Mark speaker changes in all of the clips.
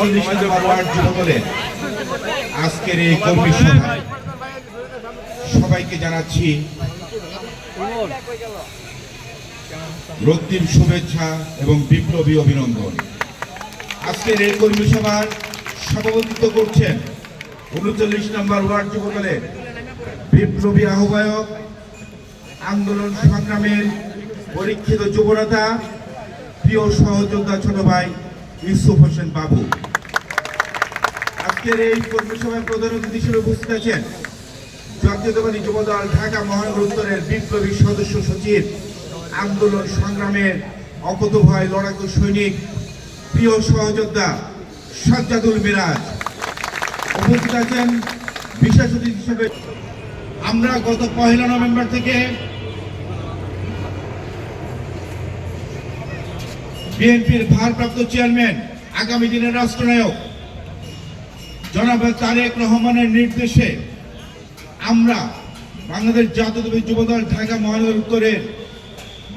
Speaker 1: উনচল্লিশ নম্বর ওয়ার্ড যুবদলের আজকের এই কর্মী সভায় সবাইকে জানাচ্ছি রক্তিম শুভেচ্ছা এবং বিপ্লবী অভিনন্দন। আজকের এই কর্মী সভার সভাপতিত্ব করছেন উনচল্লিশ নম্বর ওয়ার্ড যুবদলের বিপ্লবী আহ্বায়ক, আন্দোলন সংগ্রামের পরীক্ষিত যুবনেতা, প্রিয় সহযোদ্ধা ছোট ভাই ইউসুফ হোসেন বাবু। আজকের এই কর্মী সভায় প্রধান অতিথি হিসেবে উপস্থিত আছেন জাতীয়তাবাদী যুবদল ঢাকা মহানগর উত্তরের বিপ্লবী সদস্য সচিব, আন্দোলন সংগ্রামের অকুতভয় লড়াকু সৈনিক, প্রিয় সহযোদ্ধা সাজ্জাদুল মিরাজ। উপস্থিত আছেন বিশেষ অতিথি হিসেবে। আমরা গত পহেলা নভেম্বর থেকে বিএনপির ভারপ্রাপ্ত চেয়ারম্যান, আগামী দিনের রাষ্ট্রনায়ক। জনাব তারেক রহমানের নির্দেশে আমরা বাংলাদেশ জাতীয়তাবাদী যুবদল ঢাকা মহানগর উত্তরের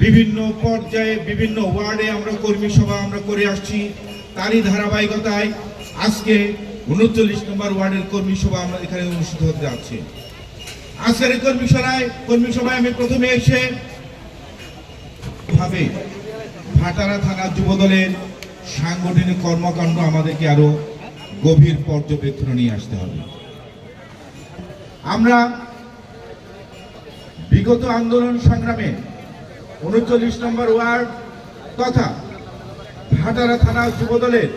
Speaker 1: বিভিন্ন পর্যায়ে, বিভিন্ন ওয়ার্ডে আমরা কর্মী সভা আমরা করে আসছি। তারই ধারাবাহিকতায় আজকে উনচল্লিশ নম্বর ওয়ার্ডের কর্মী সভা আমরা এখানে অনুষ্ঠিত হতে যাচ্ছে। আজকের এই কর্মী সভায় কর্মী সভায় আমি প্রথমে এসে ভাবে ভাটারা থানা যুবদলের সাংগঠনিক কর্মকাণ্ড আমাদেরকে আরও গভীর পর্যবেক্ষণে নিয়ে আসতে হবে। আমরা বিগত আন্দোলন সংগ্রামে উনচল্লিশ নম্বর ওয়ার্ড তথা ভাটারা থানা যুবদলের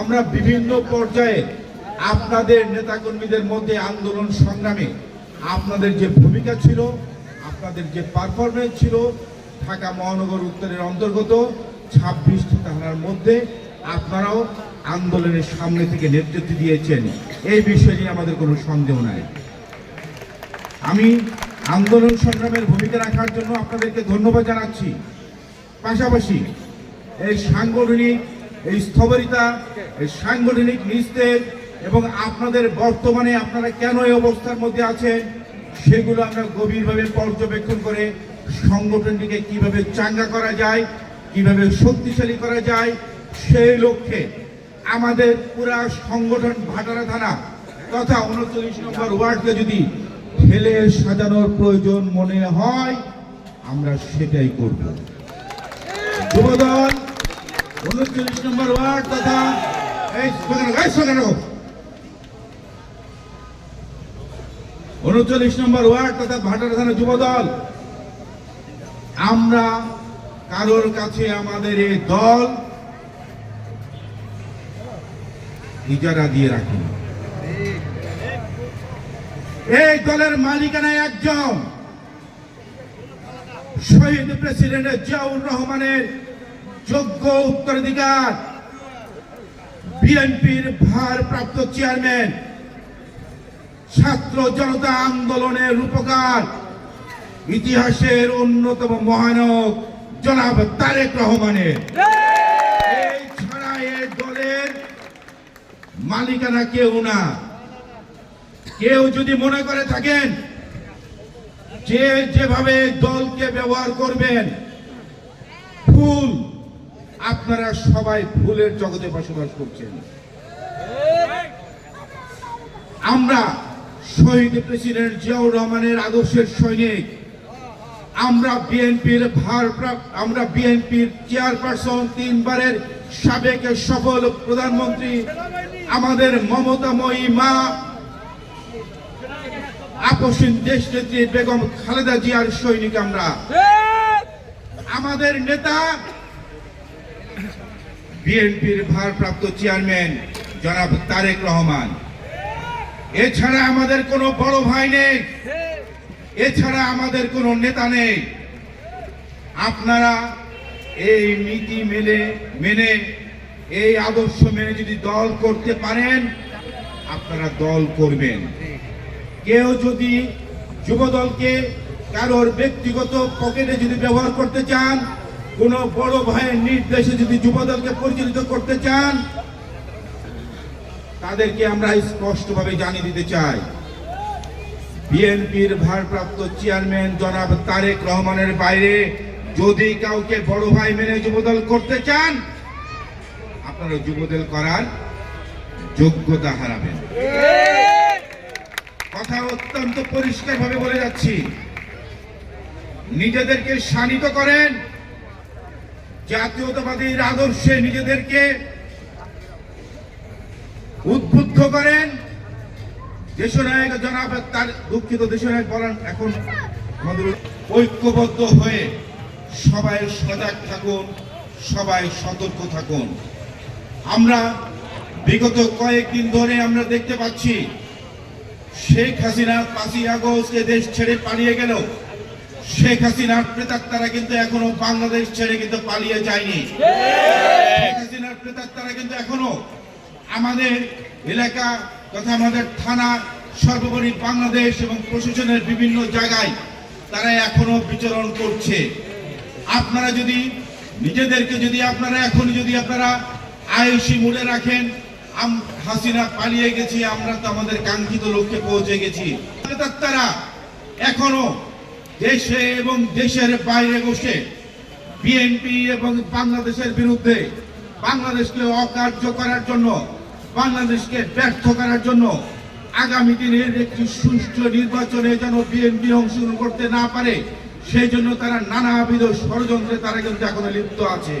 Speaker 1: আমরা বিভিন্ন পর্যায়ে আপনাদের নেতাকর্মীদের মধ্যে আন্দোলন সংগ্রামে আপনাদের যে ভূমিকা ছিল, আপনাদের যে পারফরমেন্স ছিল ঢাকা মহানগর উত্তরের অন্তর্গত ছাব্বিশটি থানার মধ্যে আপনারাও আন্দোলনের সামনে থেকে নেতৃত্ব দিয়েছেন। এই বিষয় নিয়ে আমাদের কোনো সন্দেহ নাই। আমি আন্দোলন সংগ্রামের ভূমিকা রাখার জন্য আপনাদেরকে ধন্যবাদ জানাচ্ছি। পাশাপাশি এই সাংগঠনিক, এই স্থবরিতা, এই সাংগঠনিক নিস্তেজ এবং আপনাদের বর্তমানে আপনারা কেন এই অবস্থার মধ্যে আছেন, সেগুলো আমরা গভীরভাবে পর্যবেক্ষণ করে সংগঠনটিকে কীভাবে চাঙ্গা করা যায়, কীভাবে শক্তিশালী করা যায়, সেই লক্ষ্যে আমাদের পুরা সংগঠন ভাটারা থানা তথা উনচল্লিশ নম্বর ওয়ার্ডকে যদি ঢেলে সাজানোর প্রয়োজন মনে হয়, আমরা সেটাই করব। যুবদল, উনচল্লিশ নম্বর ওয়ার্ড তথা উনচল্লিশ নম্বর ওয়ার্ড তথা ভাটারা থানা যুবদল আমরা কারোর কাছে আমাদের এই দল ইজারা দিয়ে রাখি এই দলের মালিকানায় একজন শহীদ প্রেসিডেন্ট জিয়াউর রহমানের যোগ্য উত্তরাধিকার, বিএনপির ভারপ্রাপ্ত চেয়ারম্যান, ছাত্র জনতা আন্দোলনের রূপকার ইতিহাসের অন্যতম মহানক জনাব তারেক রহমানের। এই ছাড়া দলের মালিকানা কেউ না। কেউ যদি মনে করে থাকেন যে যেভাবে দলকে ব্যবহার করবেন ফুল আপনারা সবাই ফুলের জগতে বসবাস করছেন। আমরা শহীদ প্রেসিডেন্ট জিয়াউর রহমানের আদর্শের সৈনিক। আমরা বিএনপির ভারপ্রাপ্ত আমরা বিএনপির চেয়ারপারসন তিনবারের সাবেক সফল প্রধানমন্ত্রী, আমাদের মমতাময়ী মা, আপসীন দেশ নেত্রী বেগম খালেদা জিয়ার সৈনিক আমরা। আমাদের নেতা, বিএনপির ভারপ্রাপ্ত চেয়ারম্যান জনাব তারেক রহমান। এছাড়া আমাদের কোনো বড় ভাই নেই। এছাড়া আমাদের কোনো নেতা নেই। আপনারা এই নীতি মেনে মেনে এই আদর্শ মেনে যদি দল করতে পারেন, আপনারা দল করবেন। কেউ যদি যুবদলকে কারোর ব্যক্তিগত পকেটে যদি ব্যবহার করতে চান, কোনো বড় ভাইয়ের নির্দেশে যদি যুবদলকে পরিচালিত করতে চান, তাদেরকে আমরা স্পষ্টভাবে জানিয়ে দিতে চাই। বিএনপির ভারপ্রাপ্ত চেয়ারম্যান জনাব তারেক রহমানের বাইরে যদি কাউকে বড় ভাই মেনে যুবদল করতে চান, আপনারা যুবদল করার যোগ্যতা হারাবেন। কথা অত্যন্ত পরিষ্কার ভাবে বলে যাচ্ছি। নিজেদেরকে শানিত করেন। জাতীয়তাবাদীর আদর্শে নিজেদেরকে উদ্বুদ্ধ করেন। দেশনায়ক জনাব তার দুঃখিত দেশনায়ক বলেন এখন আমাদের ঐক্যবদ্ধ হয়ে সবাই সজাগ থাকুন সবাই সতর্ক থাকুন। আমরা বিগত কয়েকদিন ধরে আমরা দেখতে পাচ্ছি শেখ হাসিনা পাঁচই আগস্ট দেশ ছেড়ে পালিয়ে গেল। শেখ হাসিনার প্রেতাত্মারা কিন্তু এখনও বাংলাদেশ ছেড়ে কিন্তু পালিয়ে যায়নি। শেখ হাসিনার প্রেতাত্মারা কিন্তু এখনও আমাদের এলাকা তথা আমাদের থানা, সর্বোপরি বাংলাদেশ এবং প্রশাসনের বিভিন্ন জায়গায় তারা এখনও বিচরণ করছে। আপনারা যদি, নিজেদেরকে যদি আপনারা এখন যদি আপনারা আয়ুষী মুড়ে রাখেন হাসিনা পালিয়ে গেছি, আমরা তো আমাদের কাঙ্ক্ষিত লক্ষ্যে পৌঁছে গেছি। তারা এখনও দেশে এবং দেশের বাইরে বসে বিএনপি এবং বাংলাদেশের বিরুদ্ধে বাংলাদেশকে অকার্য করার জন্য বাংলাদেশকে ব্যর্থ করার জন্য আগামী দিনের একটি সুষ্ঠু নির্বাচনে যেন বিএনপি অংশগ্রহণ করতে না পারে, সেই জন্য তারা নানাবিধ ষড়যন্ত্রে তারা কিন্তু এখনও লিপ্ত আছে।